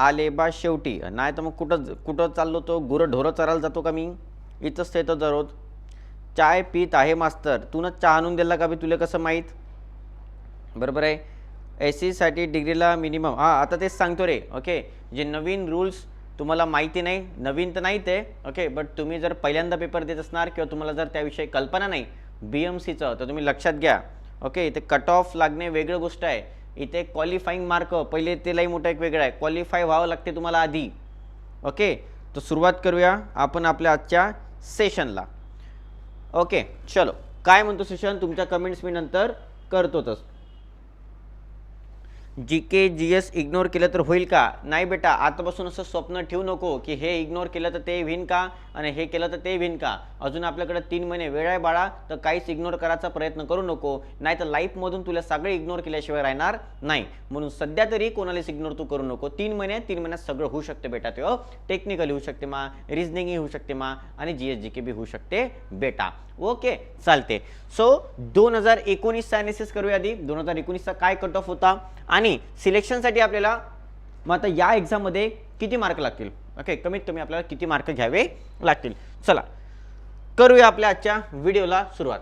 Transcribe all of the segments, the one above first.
आले बा शेवटी. नाही तर मग कुठं कुठं चाललो तो? गुरं ढोरं चरायला जातो का मी? इथंच येतो दररोज. चाय पीत आहे मास्तर. तूनच चहा आणून दिला का बी तुला कसं माहीत? बरोबर आहे. एस सीसाठी डिग्रीला मिनिमम. हां आता तेच सांगतो रे. ओके? जे नवीन रूल्स तुम्हाला माहिती नाही नवीन तर नाही ते ओके? बट तुम्ही जर पहिल्यांदा पेपर देत असणार किंवा तुम्हाला जर त्याविषयी कल्पना नाही बी एम सीचं तर तुम्ही लक्षात घ्या. ओके? इथे कट ऑफ लागणे वेगळं गोष्ट आहे. इथे क्वालिफाईंग मार्क पहिले ते लई मोठं एक वेगळं आहे. क्वालिफाय व्हावं लागते तुम्हाला आधी. ओके तर सुरुवात करूया आपण आपल्या आजच्या सेशनला ओके चलो. काय म्हणतो सेशन तुमच्या कमेंट्स मी नंतर करतोच जी के जी एस इग्नोर केलं तर होईल का? नाही बेटा आतापासून असं स्वप्न ठेवू नको की हे इग्नोर केलं तर ते विन का आणि हे केलं तर ते विन का? अजून आपल्याकडे तीन महिने वेळ आहे बाळा तर काहीच इग्नोर करायचा प्रयत्न करू नको. नाही तर लाईफमधून तुला सगळे इग्नोर केल्याशिवाय राहणार नाही. म्हणून सध्या तरी कोणालाच इग्नोर तू करू नको. तीन महिने तीन महिन्यात सगळं होऊ शकते बेटा ते हो. टेक्निकली होऊ शकते मा रिझनिंगही होऊ शकते मा आणि जी एस जी के बी होऊ शकते बेटा. ओके चालते. सो दोन हजार एकोणीसचा ॲनालिसिस करूया आधी. दोन हजार एकोणीसचा काय कट ऑफ होता? आणि सिलेक्शनसाठी आपल्याला मग आता या एक्झाममध्ये किती मार्क लागतील? ओके कमीत कमी आपल्याला किती मार्क घ्यावे लागतील? चला करूया आपल्या आजच्या व्हिडिओला सुरुवात.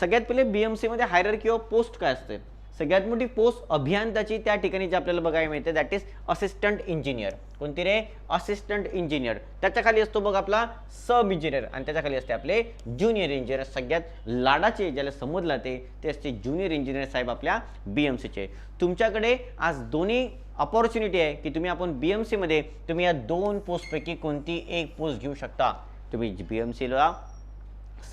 सगळ्यात पहिले बी एम सीमध्ये हायरर किंवा पोस्ट काय असते? सगळ्यात मोठी पोस्ट अभियंताची त्या ठिकाणी जी आपल्याला बघायला मिळते दॅट इज असिस्टंट इंजिनियर कोणती रे असिस्टंट इंजिनियर त्याच्याखाली असतो बघ आपला सब इंजिनियर आणि त्याच्याखाली असते आपले ज्युनियर इंजिनियर सगळ्यात लाडाचे ज्याला समजला ते ते असते ज्युनियर इंजिनियर साहेब आपल्या बी एम सीचे तुमच्याकडे आज दोन्ही अपॉर्च्युनिटी आहे की तुम्ही आपण बी एम सीमध्ये तुम्ही या दोन पोस्टपैकी कोणती एक पोस्ट घेऊ शकता. तुम्ही बी एम सीला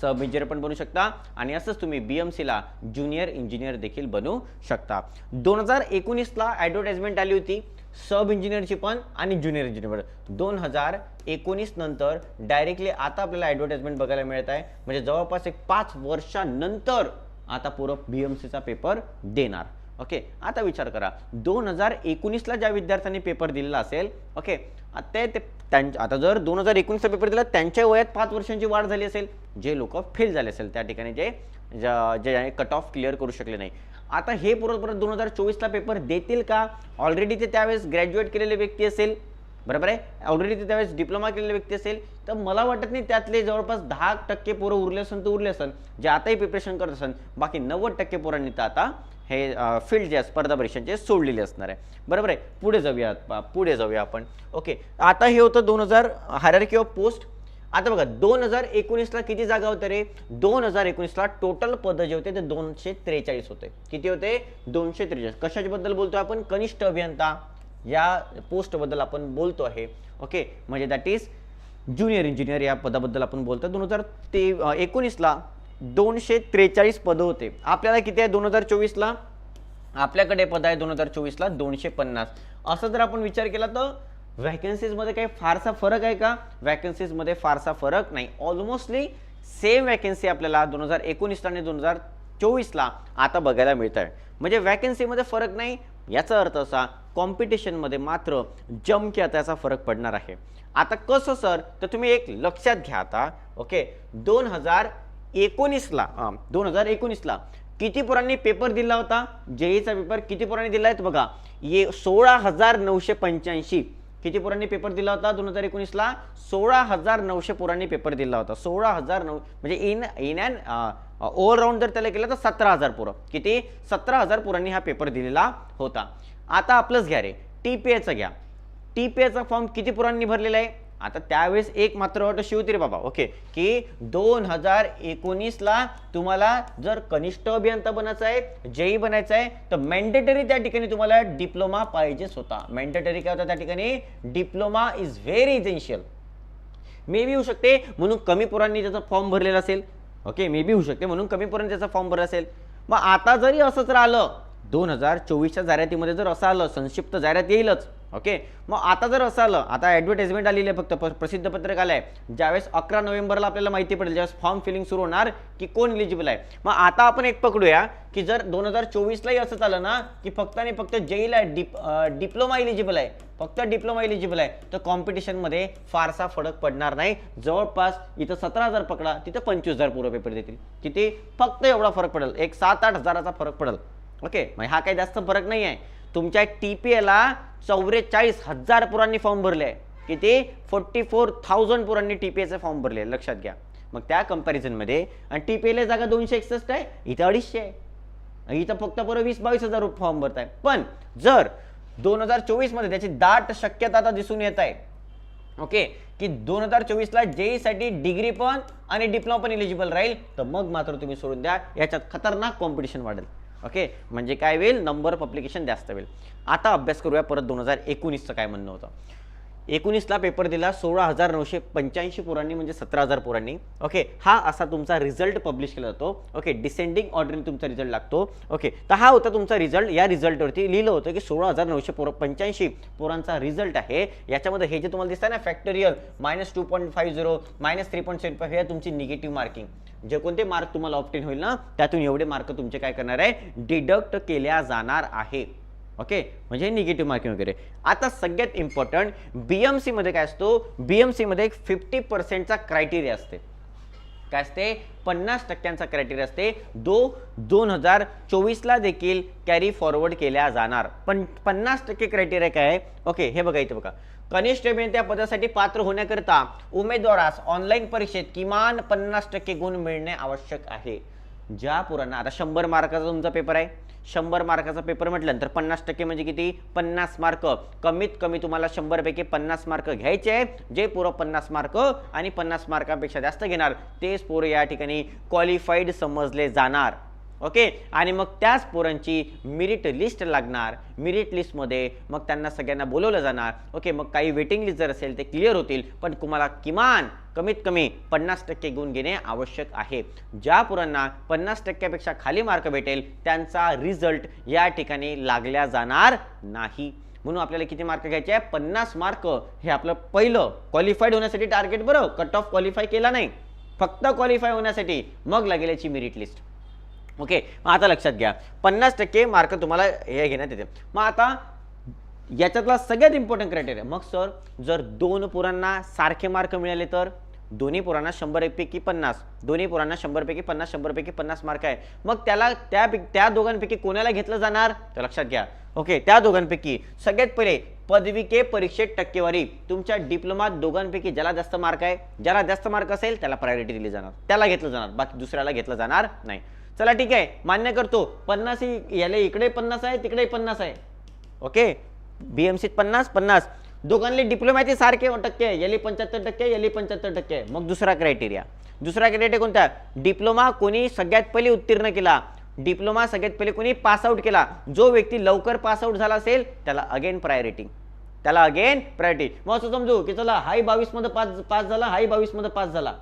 सब इंजिनियर पण बनू शकता आणि असंच तुम्ही बी एम सीला ज्युनियर इंजिनियर देखील बनू शकता. दोन हजार एकोणीसला ॲडव्हर्टाइजमेंट आली होती. सब इंजिनियरची पण आणि ज्युनियर इंजिनियर दोन हजार एकोणीस नंतर डायरेक्टली आता आपल्याला ॲडव्हर्टाइजमेंट बघायला मिळत आहे. म्हणजे जवळपास एक पाच वर्षानंतर आता पूरक बी एम सीचा पेपर देणार. ओके आता विचार करा. दोन हजार एकोणीसला ज्या विद्यार्थ्यांनी पेपर दिलेला असेल ओके ते त्यांच्या आता जर दोन हजार एकोणीसचा पेपर दिला त्यांच्या वयात पाच वर्षांची वाढ झाली असेल. जे लोक फेल झाले असेल त्या ठिकाणी जे ज्या- जे कट ऑफ क्लिअर करू शकले नाही. आता हे परत परत दोन हजार चोवीसला पेपर देतील का? ऑलरेडी ते त्यावेळेस ग्रॅज्युएट केलेले व्यक्ती असेल. बरोबर आहे? ऑलरेडी ते त्यावेळेस डिप्लोमा केलेले व्यक्ती असेल. तर मला वाटत नाही त्यातले जवळपास दहा टक्के पोरं उरले असेल तर उरले असेल जे आताही प्रिपरेशन करत असेल बाकी नव्वद टक्के पोरांनी तर आता हे फील्ड जे स्पर्धा परीक्षांचे सोडलेले असणार आहे. बरोबर आहे? पुढे जाऊया पुढे जाऊया आपण. ओके आता हे होतं दोन हजार हायरकी किंवा पोस्ट आता बघा दोन हजार एकोणीसला किती जागा होत्या रे? दोन हजार एकोणीसला टोटल पद जे होते ते दोनशे त्रेचाळीस होते. किती होते? दोनशे त्रेचाळीस. कशाच्याबद्दल बोलतो आपण? कनिष्ठ अभियंता. या पोस्टबद्दल आपण बोलतो आहे. ओके म्हणजे दॅट इज ज्युनियर इंजिनियर या पदाबद्दल आपण बोलतो दोन हजार ते एकोणीसला दोनशे त्रेचाळीस पदं होते. आपल्याला किती आहे? दोन हजार चोवीसला? आपल्याकडे पद आहे दोन हजार चोवीसला दोनशे पन्नास. असं जर आपण विचार केला तर व्हॅकन्सीजमध्ये काही फारसा फरक आहे का? व्हॅकन्सीजमध्ये फारसा फरक नाही. ऑलमोस्टली सेम व्हॅकन्सी आपल्याला दोन हजार एकोणीसला आणि दोन हजार चोवीसला आता बघायला मिळत आहे म्हणजे व्हॅकन्सीमध्ये फरक नाही याचा अर्थ असा कॉम्पिटिशनमध्ये मात्र जमक्या त्याचा फरक पडणार आहे. आता कसं सर तर तुम्ही एक लक्षात घ्या आता ओके दोन हजार एकोणीसला दोन हजार एकोणीसला किती पोरांनी पेपर दिला होता? जेईचा पेपर किती पोरांनी दिला आहे बघा ये सोळा हजार नऊशे पंच्याऐंशी. किती पोरांनी पेपर दिला होता? दोन हजार एकोणीसला सोळा हजार नऊशे पोरांनी पेपर दिला होता. सोळा हजार नऊ म्हणजे इन इन अँड ओव्हरराऊंड जर त्याला केलं तर सतरा हजार पोरं. किती? सतरा हजार पोरांनी हा पेपर दिलेला होता. आता आपलंच घ्या रे. टी पी एचं घ्या. टी पी एचा फॉर्म किती पोरांनी भरलेला आहे? आता त्यावेळेस एक मात्र अट अशी होती रे बाबा. ओके की दोन हजार एकोणीसला तुम्हाला जर कनिष्ठ अभियंता बनायचं आहे जेई बनायचं आहे तर मॅन्डेटरी त्या ठिकाणी तुम्हाला डिप्लोमा पाहिजेच होता. मॅन्डेटरी काय होता त्या ठिकाणी? Diploma is very essential maybe होऊ शकते म्हणून कमी पोरांनी त्याचा फॉर्म भरलेला असेल. ओके मे बी होऊ शकते म्हणून कमी पोरांनी त्याचा फॉर्म भरला असेल. मग आता जरी असंच राहिलं दोन हजार चोवीसच्या जाहिरातीमध्ये जर असं आलं संक्षिप्त जाहिरात येईलच. ओके? मग आता जर असं आलं आता ॲडव्हर्टाइजमेंट आलेली आहे फक्त प्रसिद्ध पत्रक आलं आहे. ज्यावेळेस अकरा नोव्हेंबरला आपल्याला माहिती पडेल ज्यावेळेस फॉर्म फिलिंग सुरू होणार की कोण एलिजिबल आहे. मग आता आपण एक पकडूया की जर दोन हजार चोवीसलाही असं झालं ना की फक्त आणि फक्त जेईला डिप डिप्लोमा इलिजिबल आहे. फक्त डिप्लोमा इलिजिबल आहे. तर कॉम्पिटिशनमध्ये फारसा फरक पडणार नाही. जवळपास इथं सतरा हजार पकडा तिथं पंचवीस हजार पूर्व पेपर देतील. किती? फक्त एवढा फरक पडेल. एक सात आठ हजाराचा फरक पडेल. ओके? मग हा काही जास्त फरक नाही आहे तुमच्या टी पी एला चौवेचाळीस हजार पुरांनी फॉर्म भरले. आहे किती? फोर्टी फोर थाउजंड पुरांनी टी पी एचे फॉर्म भरले. लक्षात घ्या. मग त्या कंपॅरिझनमध्ये आणि टी पी एला जागा दोनशे एकसष्ट आहे इथं अडीचशे आहे. इथं फक्त बरं वीस बावीस हजार फॉर्म भरत आहे पण जर दोन हजार चोवीसमध्ये त्याची दाट शक्यता आता दिसून येत आहे ओके? की दोन हजार चोवीसला जेईसाठी डिग्री पण आणि डिप्लोमा पण एलिजिबल राहील तर मग मात्र तुम्ही सोडून द्या. याच्यात खतरनाक कॉम्पिटिशन वाढेल. ओके? म्हणजे काय होईल? नंबर ऑफ अप्लिकेशन जास्त होईल. आता अभ्यास करूया परत दोन हजार एकोणीसचं काय म्हणणं होतं. एकोणीसला पेपर दिला सोळा हजार नऊशे पंच्याऐंशी पोरांनी म्हणजे सतरा हजार पोरांनी. ओके? हा असा तुमचा रिझल्ट पब्लिश केला जातो. ओके? डिसेंडिंग ऑर्डरने तुमचा रिझल्ट लागतो. ओके? तर हा होता तुमचा रिझल्ट या रिझल्टवरती लिहिलं होतं की सोळा हजार नऊशे पोर पंच्याऐंशी पोरांचा रिझल्ट आहे. याच्यामध्ये हे जे तुम्हाला दिसतं ना factorial minus two point five zero minus three point seven five हे तुमची निगेटिव्ह मार्किंग जे कोणते मार्क तुम्हाला ऑप्टेन होईल ना त्यातून एवढे मार्क तुमचे काय करणार आहे? डिडक्ट केल्या जाणार आहे. ओके म्हणजे निगेटिव्ह मार्किंग वगैरे. आता सगळ्यात इम्पॉर्टंट बी एम सीमध्ये काय असतो? बी एम सीमध्ये एक फिफ्टी पर्सेंटचा क्रायटेरिया असते. काय असते? पन्नास टक्क्यांचा क्रायटेरिया असते. दो दोन हजार चोवीसला देखील कॅरी फॉरवर्ड केल्या जाणार. पण पन्नास टक्के क्रायटेरिया काय आहे? ओके हे बघा इथे बघा. कनिष्ठ अभियंता पदासाठी पात्र होण्याकरिता उमेदवारास ऑनलाईन परीक्षेत किमान पन्नास टक्के गुण मिळणे आवश्यक आहे. ज्या पुरांना आता शंभर मार्काचा तुमचा पेपर आहे. शंभर मार्काचा पेपर म्हटलं तर पन्नास टक्के म्हणजे किती? पन्नास मार्क. कमीत कमी तुम्हाला शंभरपैकी पन्नास मार्क घ्यायचे आहे जे पोरं पन्नास मार्क आणि पन्नास मार्कापेक्षा जास्त घेणार तेच पोरं या ठिकाणी क्वालिफाईड समजले जाणार. ओके? आणि मग त्याच पोरांची मिरिट लिस्ट लागणार. मिरिट लिस्टमध्ये मग त्यांना सगळ्यांना बोलवलं जाणार. ओके मग काही वेटिंग लिस्ट जर असेल ते क्लिअर होतील पण तुम्हाला किमान कमीत कमी पन्नास टक्के गुण घेणे आवश्यक आहे. ज्या पोरांना पन्नास टक्क्यापेक्षा खाली मार्क भेटेल त्यांचा रिझल्ट या ठिकाणी लागल्या जाणार नाही. म्हणून आपल्याला किती मार्क घ्यायचे आहे? पन्नास मार्क हे आपलं पहिलं क्वालिफाईड होण्यासाठी टार्गेट बरं. कट ऑफ क्वालिफाय केला नाही. फक्त क्वालिफाय होण्यासाठी मग लागेल याची मिरिट लिस्ट ओके मग आता लक्षात घ्या. पन्नास टक्के मार्क तुम्हाला हे घेण्यात येते. मग आता याच्यातला सगळ्यात इम्पॉर्टंट क्रायटेरिया मग सर जर दोन पोरांना सारखे मार्क मिळाले तर? दोन्ही पोरांना शंभरपैकी पन्नास. दोन्ही पोरांना शंभरपैकी पन्नास शंभरपैकी पन्नास मार्क आहे. मग त्याला त्या त्या दोघांपैकी कोणाला घेतलं जाणार? तर लक्षात घ्या. ओके त्या दोघांपैकी सगळ्यात पहिले पदविके परीक्षेत टक्केवारी. तुमच्या डिप्लोमात दोघांपैकी ज्याला जास्त मार्क आहे ज्याला जास्त मार्क असेल त्याला प्रायोरिटी दिली जाणार. त्याला घेतलं जाणार. बाकी दुसऱ्याला घेतलं जाणार नाही. चला ठीक आहे मान्य करतो. पन्नास ही- याला इकडे पन्नास आहे तिकडे पन्नास आहे. ओके? बी एम सीत पन्नास पन्नास. दोघांनी डिप्लोमॅचे सारखे टक्के आहे याली पंच्याहत्तर टक्के याली पंच्याहत्तर टक्के. आहे मग दुसरा क्रायटेरिया दुसरा क्रायटेरिया कोणता? डिप्लोमा कोणी सगळ्यात पहिले उत्तीर्ण केला. डिप्लोमा सगळ्यात पहिले कोणी पासआउट केला. जो व्यक्ती लवकर पासआउट झाला असेल त्याला अगेन प्रायोरिटी त्याला अगेन प्रायोरिटी मग असं समजू की चला हाय बावीसमध्ये पास पास झाला हाय बावीसमध्ये पास झाला.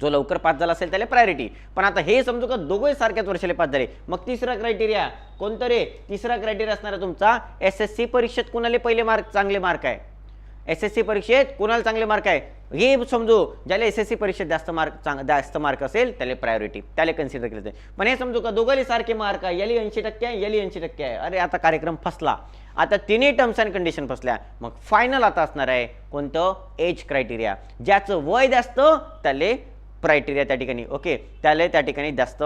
जो लवकर पास झाला असेल त्याला प्रायोरिटी पण आता हे समजू का दोघे सारख्याच वर्षाला पास झाले? मग तिसरा क्रायटेरिया कोणतं रे? तिसरा क्रायटेरिया असणार आहे तुमचा एस एस सी परीक्षेत कोणाला पहिले मार्क चांगले मार्क आहे? एस एस सी परीक्षेत कोणाला चांगले मार्क आहे? हे समजू. ज्याला एस एस सी परीक्षेत जास्त मार्क चांग जास्त मार्क असेल त्याला प्रायोरिटी त्याला कन्सिडर केलं जाईल. पण हे समजू का दोघांनी सारखे मार्क आहे? याली ऐंशी टक्के आहे याली ऐंशी टक्के आहे. अरे आता कार्यक्रम फसला. आता तिन्ही टर्म्स अँड कंडिशन फसल्या. मग फायनल आता असणार आहे कोणतं? एज क्रायटेरिया ज्याचं वय जास्त त्याले क्रायटेरिया त्या ठिकाणी. ओके त्याला त्या ठिकाणी जास्त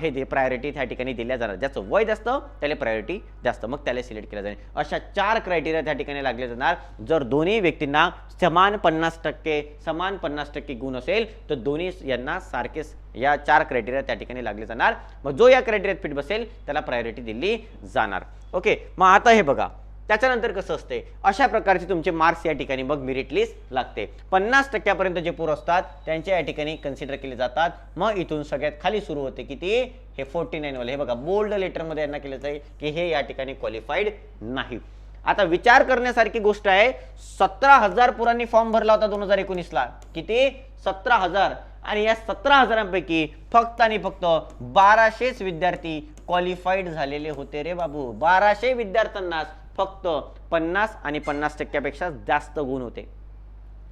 हे दे प्रायोरिटी त्या ठिकाणी दिल्या जाणार. ज्याचं वय जास्त त्याला प्रायोरिटी जास्त. मग त्याला सिलेक्ट केलं जाईल. अशा चार क्रायटेरिया त्या ठिकाणी लागले जाणार. जर दोन्ही व्यक्तींना समान पन्नास टक्के समान पन्नास टक्के गुण असेल तर दोन्ही यांना सारखेच या चार क्रायटेरिया त्या ठिकाणी लागले जाणार. मग जो या क्रायटेरियात फिट बसेल त्याला प्रायोरिटी दिली जाणार. ओके मग आता हे बघा. त्याच्यानंतर कसं असते अशा प्रकारचे तुमचे मार्क्स या ठिकाणी मग मेरिट लिस्ट लागते. पन्नास टक्क्यापर्यंत जे पूर असतात त्यांचे या ठिकाणी कन्सिडर केले जातात. मग इथून सगळ्यात खाली सुरू होते किती? हे फोर्टी नाईनवाले हे बघा बोल्ड लेटरमध्ये यांना केलं जाईल की हे या ठिकाणी क्वालिफाईड नाही. आता विचार करण्यासारखी गोष्ट आहे सतरा हजार पुरांनी फॉर्म भरला होता दोन हजार एकोणीसला. किती? सतरा हजार. आणि या सतरा हजारांपैकी फक्त आणि फक्त बाराशेच विद्यार्थी क्वालिफाईड झालेले होते रे बाबू. बाराशे विद्यार्थ्यांनाच फक्त पन्नास आणि पन्नास टक्क्यापेक्षा जास्त गुण होते.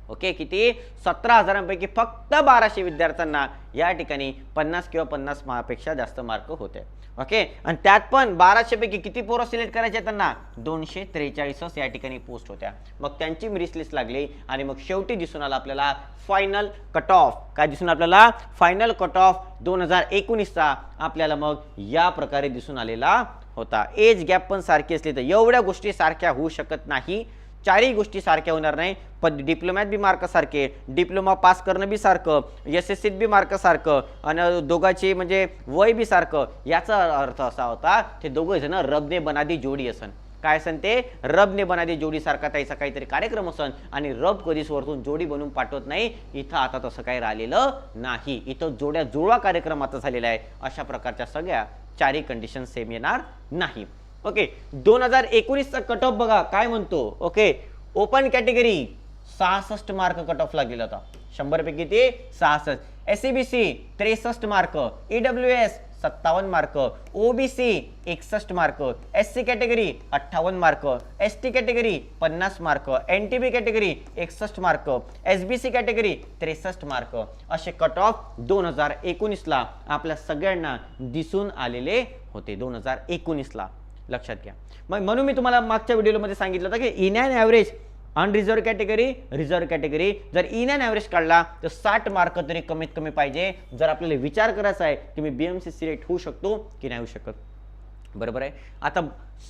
ओके? किती? सतरा हजारांपैकी फक्त बाराशे विद्यार्थ्यांना या ठिकाणी पन्नास किंवा पन्नासपेक्षा जास्त मार्क होते. ओके? आणि त्यात पण बाराशेपैकी किती पोरं सिलेक्ट करायचे त्यांना? दोनशे त्रेचाळीसच या ठिकाणी पोस्ट होत्या. मग त्यांची मिरिस लिस्ट लागली आणि मग शेवटी दिसून आला आपल्याला फायनल कट ऑफ काय दिसून आपल्याला? फायनल कट ऑफ दोन हजार एकोणीसचा आपल्याला मग या प्रकारे दिसून आलेला होता. एज गॅप पण सारखी असली तर एवढ्या गोष्टी सारख्या होऊ शकत नाही. चारही गोष्टी सारख्या होणार नाही. पण डिप्लोम्यात बी मार्क सारखे डिप्लोमा पास करणं बी सारखं एस एस सीत बी मार्क सारखं आणि दोघांची म्हणजे वय बी सारखं याचा अर्थ असा होता ते दोघं जण रबने बनादी जोडी असन. काय असन ते? रबने बनादी जोडी सारखा त्याचा काहीतरी कार्यक्रम असन आणि रब कधीच वरतून जोडी बनवून पाठवत नाही. इथं आता तसं काही राहिलेलं नाही. इथं जोड्या जुळवा कार्यक्रम आता झालेला आहे. अशा प्रकारच्या सगळ्या चारही कंडिशन सेम येणार नाही. ओके दोन हजार एकोणीसचा कट ऑफ बघा. काय म्हणतो? ओके ओपन कॅटेगरी सहासष्ट मार्क कट ऑफ गेला होता शंभर पैकी ते सहासष्ट. एस सी बी सी त्रेसष्ट मार्क ईडब्ल्यू एस सत्तावन्न मार्क. ओबीसी एकसष्ट मार्क. एस सी कॅटेगरी अठ्ठावन्न मार्क. एस टी कॅटेगरी पन्नास mark. N T B category एकसष्ट mark. S B C category त्रेसष्ट मार्क. असे कट ऑफ दोन हजार एकोणीसला आपल्या सगळ्यांना दिसून आलेले होते. दोन हजार एकोणीसला. लक्षात घ्या. मग म्हणून मी तुम्हाला मागच्या व्हिडिओमध्ये सांगितलं होतं की in and average unreserve category reserve category जर इन अँड ॲव्हरेज काढला तर साठ मार्क तरी कमीत कमी पाहिजे. जर आपल्याला विचार करायचा आहे की मी बी एम सी सिलेक्ट होऊ शकतो की नाही होऊ शकत? बरोबर आहे? आता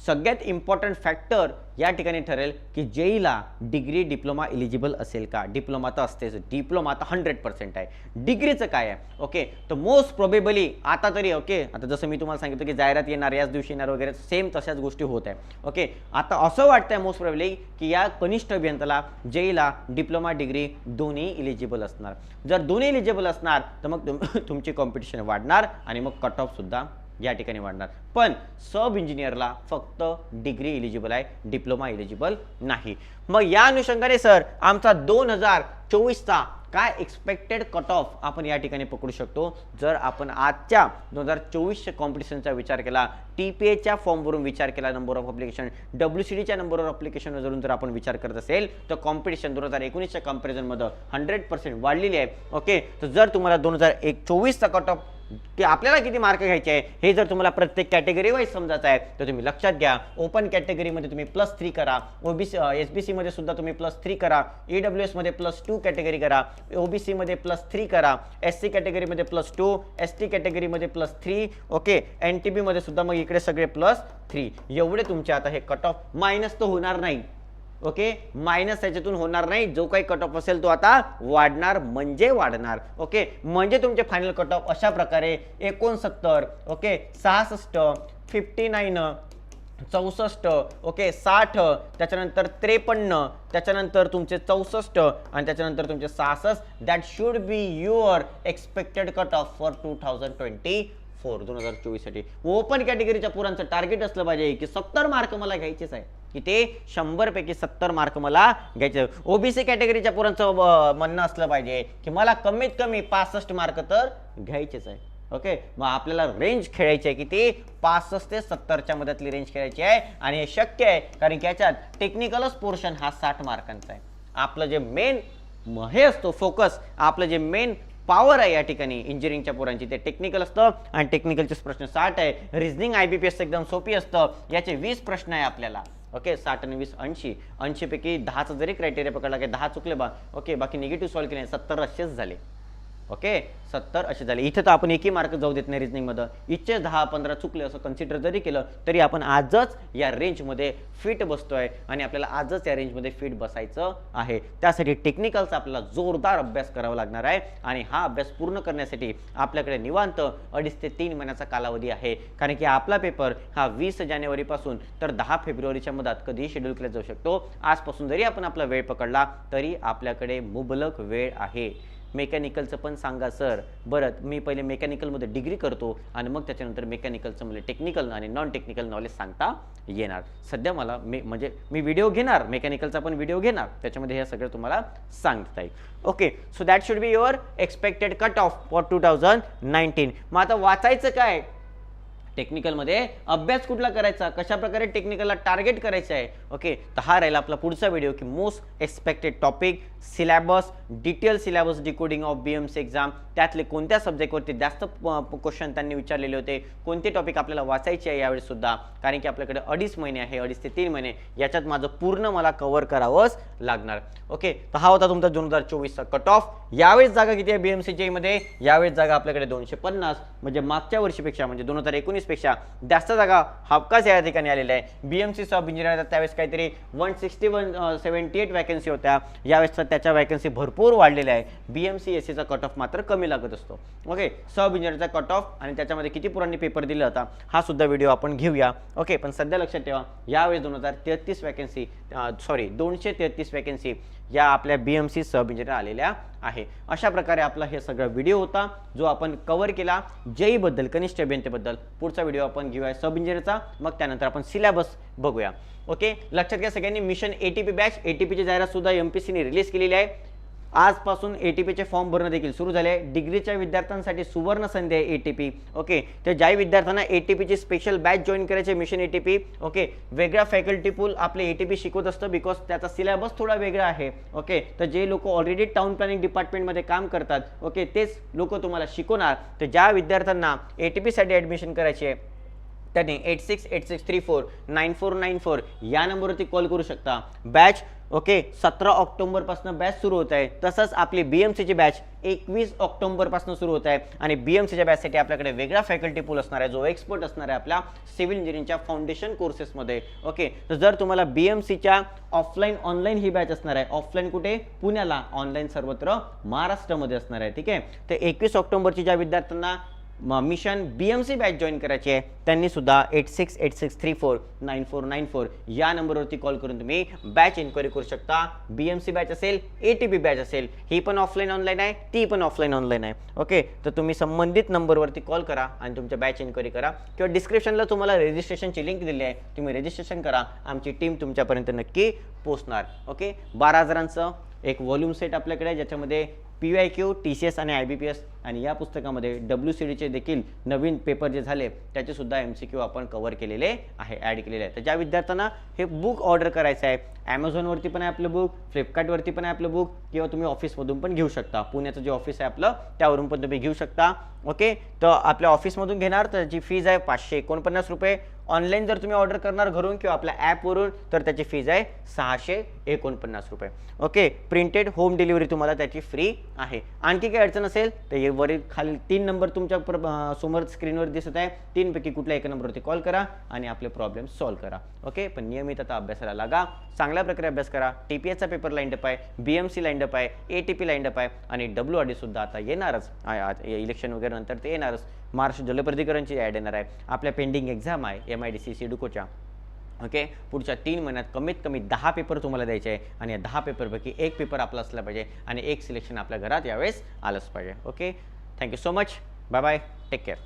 सगळ्यात इम्पॉर्टंट फॅक्टर या ठिकाणी ठरेल की जेईला डिग्री डिप्लोमा इलिजिबल असेल का? डिप्लोमा तर असतेच. डिप्लोमा तर हंड्रेड पर्सेंट आहे. डिग्रीचं काय आहे? ओके तर मोस्ट प्रोबेबली आता तरी ओके आता जसं मी तुम्हाला सांगितलं की जाहिरात येणार याच दिवशी येणार वगैरे सेम तशाच गोष्टी होत आहे. ओके आता असं वाटतंय मोस्ट प्रोबेबली की या कनिष्ठ अभियंताला जेईला डिप्लोमा डिग्री दोन्ही इलिजिबल असणार. जर दोन्ही इलिजिबल असणार तर मग तुम- तुमची कॉम्पिटिशन वाढणार आणि मग कट ऑफ सुद्धा या ठिकाणी वाढणार. पण सब इंजिनियरला फक्त डिग्री इलिजिबल आहे डिप्लोमा एलिजिबल नाही. मग या अनुषंगाने सर आमचा दोन हजार चोवीसचा काय एक्सपेक्टेड कट ऑफ आपण या ठिकाणी पकडू शकतो? जर आपण आजच्या दोन हजार चोवीसच्या कॉम्पिटिशनचा विचार केला टी पी एच्या फॉर्मवरून विचार केला number of application W C डीच्या नंबर ऑफ अप्लिकेशनवरून जर आपण विचार करत असेल तर कॉम्पिटिशन दोन हजार एकोणीसच्या कम्पॅरिझनमध्ये हंड्रेड पर्सेंट वाढलेली आहे. ओके तर जर तुम्हाला दोन हजार एक चोवीसचा कट ऑफ की आपल्याला किती मार्क घ्यायचे आहे? हे जर तुम्हाला प्रत्येक कॅटेगरी वाईज समजायचं आहे तर तुम्ही लक्षात घ्या. ओपन कॅटेगरीमध्ये तुम्ही प्लस थ्री करा. ओबीसी एस बी सीमध्ये सुद्धा तुम्ही प्लस थ्री करा. ई डब्ल्यू एसमध्ये प्लस टू कॅटेगरी करा. ओबीसीमध्ये प्लस थ्री करा. एस सी कॅटेगरीमध्ये प्लस टू एस टी कॅटेगरीमध्ये plus three okay N T बीमध्ये सुद्धा मग इकडे सगळे प्लस थ्री एवढे तुमचे आता हे कट ऑफ मायनस तर होणार नाही. ओके? मायनस त्याच्यातून होणार नाही. जो काही कट ऑफ असेल तो आता वाढणार म्हणजे वाढणार. ओके? म्हणजे तुमचे फायनल कट ऑफ अशा प्रकारे एकोणसत्तर ओके? सहासष्ट फिफ्टी नाईन चौसष्ट ओके? साठ त्याच्यानंतर त्रेपन्न त्याच्यानंतर तुमचे चौसष्ट आणि त्याच्यानंतर तुमचे सहासष्ट. That should be your expected cut off for two thousand twenty four दोन हजार चोवीससाठी. ओपन कॅटेगरीच्या पुरांचं टार्गेट असलं पाहिजे की सत्तर मार्क मला घ्यायचेच आहे. की ते शंभरपैकी सत्तर मार्क मला घ्यायचे. ओबीसी कॅटेगरीच्या पोरांचं म्हणणं असलं पाहिजे की मला कमीत कमी पासष्ट मार्क तर घ्यायचेच आहे. ओके? मग आपल्याला रेंज खेळायची आहे की ते पासष्ट ते सत्तरच्या मध्यातली रेंज खेळायची आहे. आणि हे शक्य आहे कारण की याच्यात टेक्निकलच पोर्शन हा साठ मार्कांचा आहे. आपलं जे मेन हे असतो फोकस आपलं जे मेन पॉवर आहे या ठिकाणी इंजिनिअरिंगच्या पोरांची ते टेक्निकल असतं. आणि टेक्निकलचे प्रश्न साठ आहे. Reasoning I B P S एकदम सोपी असतं. याचे वीस प्रश्न आहे आपल्याला. ओके साठ आणि वीस ऐंशी. ऐंशीपैकी दहाचं जरी क्रायटेरिया पकडला की दहा चुकले बा ओके बाकी निगेटिव्ह सॉल्व केले सत्तर असेच झाले. ओके? सत्तर असे झाले. इथे तर आपण एकही मार्क जाऊ देत नाही रिजनिंगमध्ये इच्छे दहा पंधरा चुकले असं कन्सिडर जरी केलं तरी आपण आजच या रेंजमध्ये फिट बसतोय आणि आपल्याला आजच या रेंजमध्ये फिट बसायचं आहे. त्यासाठी टेक्निकलचा आपल्याला जोरदार अभ्यास करावा लागणार आहे आणि हा अभ्यास पूर्ण करण्यासाठी आपल्याकडे निवांत अडीच ते तीन महिन्याचा कालावधी आहे. कारण की आपला पेपर हा वीस जानेवारीपासून तर दहा फेब्रुवारीच्या मधात कधीही शेड्यूल केला जाऊ शकतो. आजपासून जरी आपण आपला वेळ पकडला तरी आपल्याकडे मुबलक वेळ आहे. मेकॅनिकलचं पण सांगा सर. बरं मी पहिले मेकॅनिकलमध्ये डिग्री करतो आणि मग त्याच्यानंतर मेकॅनिकलचं मला टेक्निकल आणि नॉन टेक्निकल नॉलेज सांगता येणार. सध्या मला मे म्हणजे मी व्हिडिओ घेणार मेकॅनिकलचा पण व्हिडिओ घेणार. त्याच्यामध्ये हे सगळं तुम्हाला सांगता येईल. Okay so that should be your expected cut off for two thousand nineteen मग आता वाचायचं काय? टेक्निकलमध्ये अभ्यास कुठला करायचा? कशा प्रकारे टेक्निकलला टार्गेट करायचं आहे? ओके तर हा राहिला आपला पुढचा व्हिडिओ की most expected topic syllabus detail syllabus decoding of B M C exam त्यातले कोणत्या सब्जेक्टवरती जास्त क्वेश्चन त्यांनी विचारलेले होते? कोणते टॉपिक आपल्याला वाचायचे आहे यावेळेस सुद्धा? कारण की आपल्याकडे अडीच महिने आहे अडीच ते तीन महिने. याच्यात माझं पूर्ण मला कव्हर करावंच लागणार. ओके तर हा होता तुमचा दोन हजार चोवीसचा कट ऑफ यावेळेस जागा किती आहे बी एम सी मध्ये? यावेळेस जागा आपल्याकडे दोनशे पन्नास म्हणजे मागच्या वर्षीपेक्षा म्हणजे दोन हजार एकोणीसपेक्षा जास्त जागा हापकाच या ठिकाणी आलेल्या आहे. B M C sub engineer त्यावेळेस काहीतरी one sixty one seventy eight vacancy होत्या. यावेळेस तर त्याच्या वॅकन्सी भरपूर वाढलेल्या आहे. बी एम सी एस सीचा कट ऑफ मात्र कमी लागत असतो. ओके सब इंजिनियरचा कट ऑफ आणि त्याच्यामध्ये किती पुरांनी पेपर दिला होता हा सुद्धा व्हिडिओ आपण घेऊया. ओके पण सध्या लक्षात ठेवा यावेळेस दोन हजार तेहतीस वॅकन्सी सॉरी दोनशे तेहतीस वॅकन्सी या आपल्या B M C sub engineer आलेल्या आहे. अशा प्रकारे आपला हे सगळा व्हिडिओ होता जो आपण कव्हर केला जईबद्दल कनिष्ठ अभियंतेबद्दल. पुढचा व्हिडिओ आपण घेऊया सब इंजिनियरचा मग त्यानंतर आपण सिलेबस बघूया. ओके लक्षात घ्या सगळ्यांनी mission ATP batch A T पीची सुद्धा एम पी सीने रिलीज केलेली आहे. आजपासून ए टी पीचे फॉर्म भरणं देखील सुरू झाले आहे. डिग्रीच्या विद्यार्थ्यांसाठी सुवर्ण संधी आहे ए टी पी ओके तर ज्या विद्यार्थ्यांना ए टी पीची स्पेशल बॅच जॉईन करायचे mission A T P okay वेगळ्या फॅकल्टी पूल आपले ए टी पी शिकवत असतं बिकॉज त्याचा सिलेबस थोडा वेगळा आहे. ओके तर जे लोक ऑलरेडी टाउन प्लॅनिंग डिपार्टमेंटमध्ये काम करतात ओके तेच लोक तुम्हाला शिकवणार. तर ज्या विद्यार्थ्यांना ए टी पीसाठी ॲडमिशन करायची आहे त्यांनी eight six eight six three four nine four nine four या नंबरवरती कॉल करू शकता. Batch okay? सतरा ऑक्टोबरपासून बॅच सुरू होत आहे. तसंच आपली बी एम सीची बॅच एकवीस ऑक्टोबरपासून सुरू होत आहे. आणि बी एम सीच्या बॅचसाठी आपल्याकडे वेगळा फॅकल्टी पूल असणार आहे जो एक्सपर्ट असणार आहे आपल्या सिव्हिल इंजिनिअरिंगच्या फाउंडेशन कोर्सेसमध्ये ओके? तर जर तुम्हाला बी एम सीच्या ऑफलाईन ऑनलाईन ही बॅच असणार आहे. ऑफलाईन कुठे? पुण्याला. ऑनलाईन सर्वत्र महाराष्ट्रामध्ये असणार आहे. ठीक आहे? तर एकवीस ऑक्टोबरची ज्या विद्यार्थ्यांना mission B M C batch join करायची आहे. त्यांनी सुद्धा eight six eight six three four nine four nine four या नंबरवरती कॉल करून तुम्ही बॅच इन्क्वायरी करू शकता. बी एम सी बॅच असेल ए टी पी बॅच असेल ही पण ऑफलाईन ऑनलाईन आहे ती पण ऑफलाईन ऑनलाईन आहे. ओके तर तुम्ही संबंधित नंबरवरती कॉल करा आणि तुमच्या बॅच इन्क्वायरी करा. किंवा डिस्क्रिप्शनला तुम्हाला रजिस्ट्रेशनची लिंक दिली आहे. तुम्ही रजिस्ट्रेशन करा. आमची टीम तुमच्यापर्यंत नक्की पोचणार ओके बारा हजारांचं एक व्हॉल्यूम सेट आपल्याकडे आहे ज्याच्यामध्ये P Y Q T C S आणि आय बी पी एस आणि या पुस्तकामध्ये डब्ल्यू सी डीचे देखील नवीन पेपर जे झाले त्याचेसुद्धा एम सी क्यू आपण कव्हर केलेले आहे ॲड केलेले आहे. तर ज्या विद्यार्थ्यांना हे बुक ऑर्डर करायचं आहे ॲमेझॉनवरती पण आहे आपलं बुक फ्लिपकार्टवरती पण आहे आपलं बुक किंवा तुम्ही ऑफिसमधून पण घेऊ शकता. पुण्याचं जे ऑफिस आहे आपलं त्यावरून पण तुम्ही घेऊ शकता. ओके तर आपल्या ऑफिसमधून घेणार तर त्याची फीज आहे पाचशे एकोणपन्नास रुपये ऑनलाईन जर तुम्ही ऑर्डर करणार घरून किंवा आपल्या ॲपवरून तर त्याची फीज आहे सहाशे एकोणपन्नास रुपये. ओके प्रिंटेड होम डिलिव्हरी तुम्हाला त्याची फ्री आहे. आणखी काही अडचण असेल तर हे वरील खाली तीन नंबर तुमच्या प्र- समोर स्क्रीनवर दिसत आहे. तीनपैकी कुठल्या एका नंबरवरती कॉल करा आणि आपले प्रॉब्लेम सॉल्व्ह करा. ओके पण नियमित आता अभ्यासाला लागा. चांगल्या प्रकारे अभ्यास करा. टी पी एसचा पेपर लाईंडअप आहे बी एम सी लाईंडअप आहे ए टी पी लाईंडअप आहे आणि डब्ल्यू आर डी सुद्धा आता येणारच. इलेक्शन वगैरे नंतर ते येणारच. महाराष्ट्र जलप्राधिकरणची ॲड येणार आहे. आपल्या पेंडिंग एक्झाम आहे. एम आय डी सी सिडकोच्या ओके? पुढच्या तीन महिन्यात कमीत कमी दहा पेपर तुम्हाला द्यायचे आहे आणि या दहा पेपरपैकी एक पेपर आपला असला पाहिजे आणि एक सिलेक्शन आपल्या घरात यावेळेस आलंच पाहिजे. Okay? Thank you so much bye bye take care